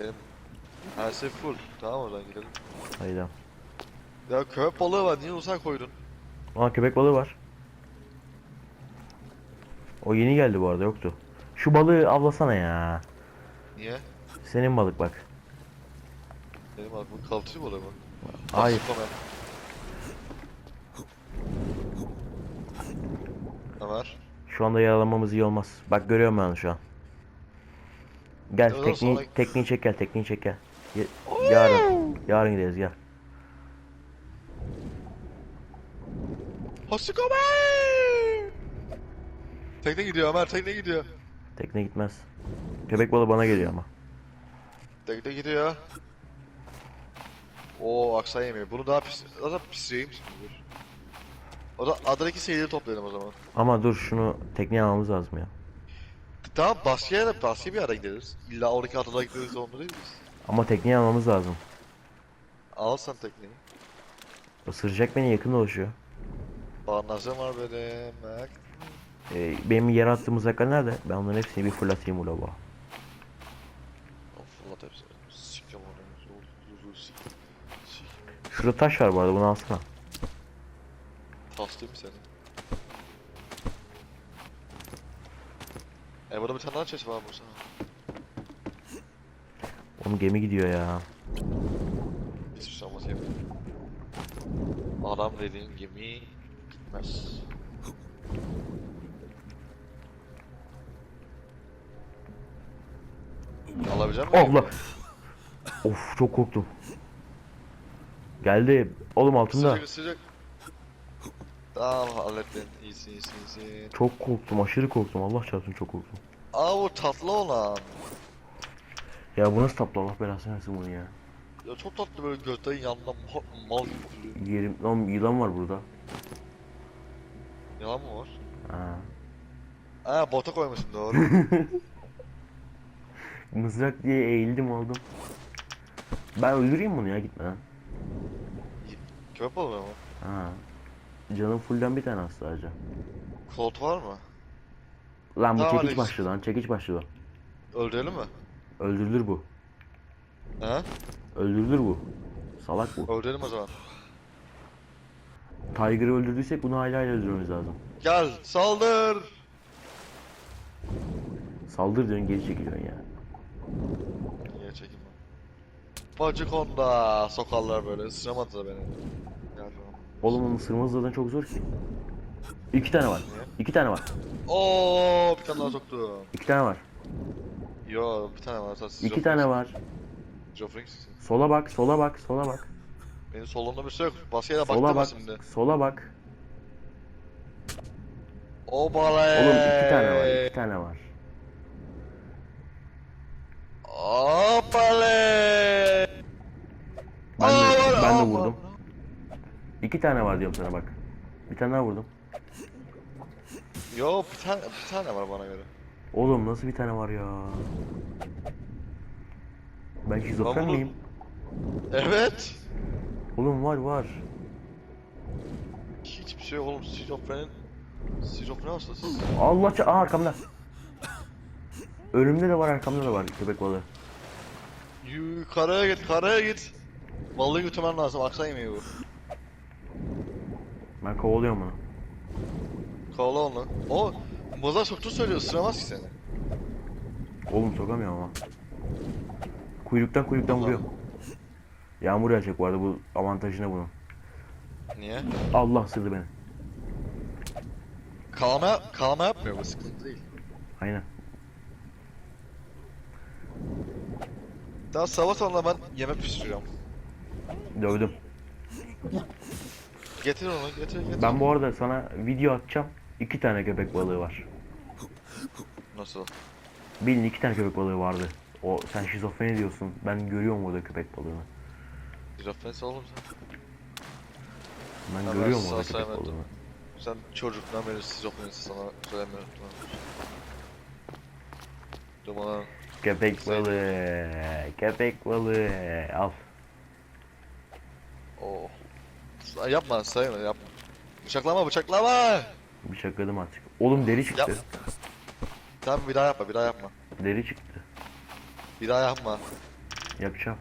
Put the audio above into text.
Benim her şey full. Tamam o zaman gidelim. Hayda. Ya köpek balığı var niye uzak koydun? Aa köpek balığı var. O yeni geldi bu arada yoktu. Şu balığı avlasana ya. Niye? Senin balık bak. Benim aklım kalçı balığı mı? Hayır. Tamam. Ömer. Şu anda yaralanmamız iyi olmaz. Bak görüyorum ben şu an. Gel Ondan tekniği, sonra- tekniği çek gel tekniği çek gel. Yarın. Yarın gideriz gel. Hasiko be! Tekne gidiyor Ömer tekne gidiyor. Tekne gitmez. Köpek balığı bana geliyor ama. Tekne gidiyor. Oo aksa yemeği. Bunu daha pis... Şimdi dur. O da adadaki seyirleri toplayalım o zaman. Ama dur şunu tekneye almamız lazım ya. Tamam başka yere başka bir ara gideriz. İlla oradaki adada gideriz zorunda değiliz. Ama tekneye almamız lazım. Al sen tekneyi. Isıracak beni yakın dolaşıyor. Barnazım var benim. Bak. Ee, benim yere attığım mızraklar nerede? Ben onların hepsini bir fırlatayım ula bu. Fırlat hepsini. Sikeceğim onu. Şurada taş var bu arada bunu alsana. Tas değil mi senin? E burada bir tane daha çeşme var Musa. Oğlum gemi gidiyor ya. Hiçbir şey olmaz ederim. Adam dediğin gemi gitmez. Alabilecek misin? Allah! Of çok korktum. Geldi. Oğlum altında. Sıcak sıcak. Tamam hallettin. İyisin iyisin iyisin. Çok korktum. Aşırı korktum. Allah çarpsın çok korktum. Aa bu tatlı olan. Ya bu nasıl tatlı Allah belasını versin bunu ya. Ya çok tatlı böyle gökten yandan mal, mal gibi duruyor. Yerim. Lan yılan var burada. Yalan mı var? Ha. Aa bota koymuşum doğru. Mızrak diye eğildim aldım. Ben öldüreyim bunu ya gitmeden. Köpek balığı mı? Ha. Canım fullden bir tane az sadece. Colt var mı? Lan bu Tamam, çekiç Alex. başlı lan çekiç başlı. Öldürelim mi? Öldürülür bu. He? Öldürülür bu. Salak bu. Öldürelim o zaman. Tiger'ı öldürdüysek bunu hala hala öldürmemiz lazım. Gel saldır. Saldır diyorsun geri çekiliyorsun ya. Niye çekeyim ben? Bacık onda sokarlar böyle ısıramadı da beni. Gel lan. Oğlum onun ısırması zaten çok zor ki. İki tane var. İki tane var. Oo bir tane daha soktu. İki tane var. Yo bir tane var zaten. İki tane var. Joffrey'sin. Sola bak, sola bak, sola bak. Benim solumda bir şey yok. Başka yere Sola baktım bak, şimdi. sola bak. O balay. Oğlum iki tane var, iki tane var. O balay. Ben de, ben de vurdum. İki tane var diyorum sana bak. Bir tane daha vurdum. Yo bir tane bir tane var bana göre. Oğlum nasıl bir tane var ya? Ben şizofren bunu- miyim? Evet. Oğlum var var. Hiçbir şey yok oğlum. Şizofrenin... Şizofren hastası. Allah ça- Aa arkamda. Önümde de var arkamda da var köpek balığı. Yukarıya git, karaya git. Balığı götürmen lazım. Aksa yemeği bu. Ben kovalıyorum onu. Kovala onu. O Moza soktu söylüyor. Isıramaz ki seni. Oğlum sokamıyorum ama. Kuyruktan kuyruktan vuruyor. Yağmur yağacak bu arada bu avantajına bunun. Niye? Allah ısırdı beni. Kalma, kalma yapmıyor bu sıkıntı değil. Aynen. Daha sabah sonra ben yemek pişiriyorum. Dövdüm. Getir onu, getir getir. Ben bu arada sana video atacağım. İki tane köpek balığı var. Nasıl? Bilin iki tane köpek balığı vardı. O sen şizofreni diyorsun. Ben görüyorum orada köpek balığını. Şizofrenisi oğlum sen. Ben Ben görüyorum orada köpek balığını. Sen çocuktan beri şizofrenisi sana söylemiyorum. Dur bana. Köpek Sevdim. balığı. Köpek balığı. Al. Yapma, sayma, yapma. Bıçaklama, bıçaklama! Bıçakladım artık. Oğlum deri çıktı. Yapma. Tamam bir daha yapma, bir daha yapma. Deri çıktı. Bir daha yapma. Yapacağım.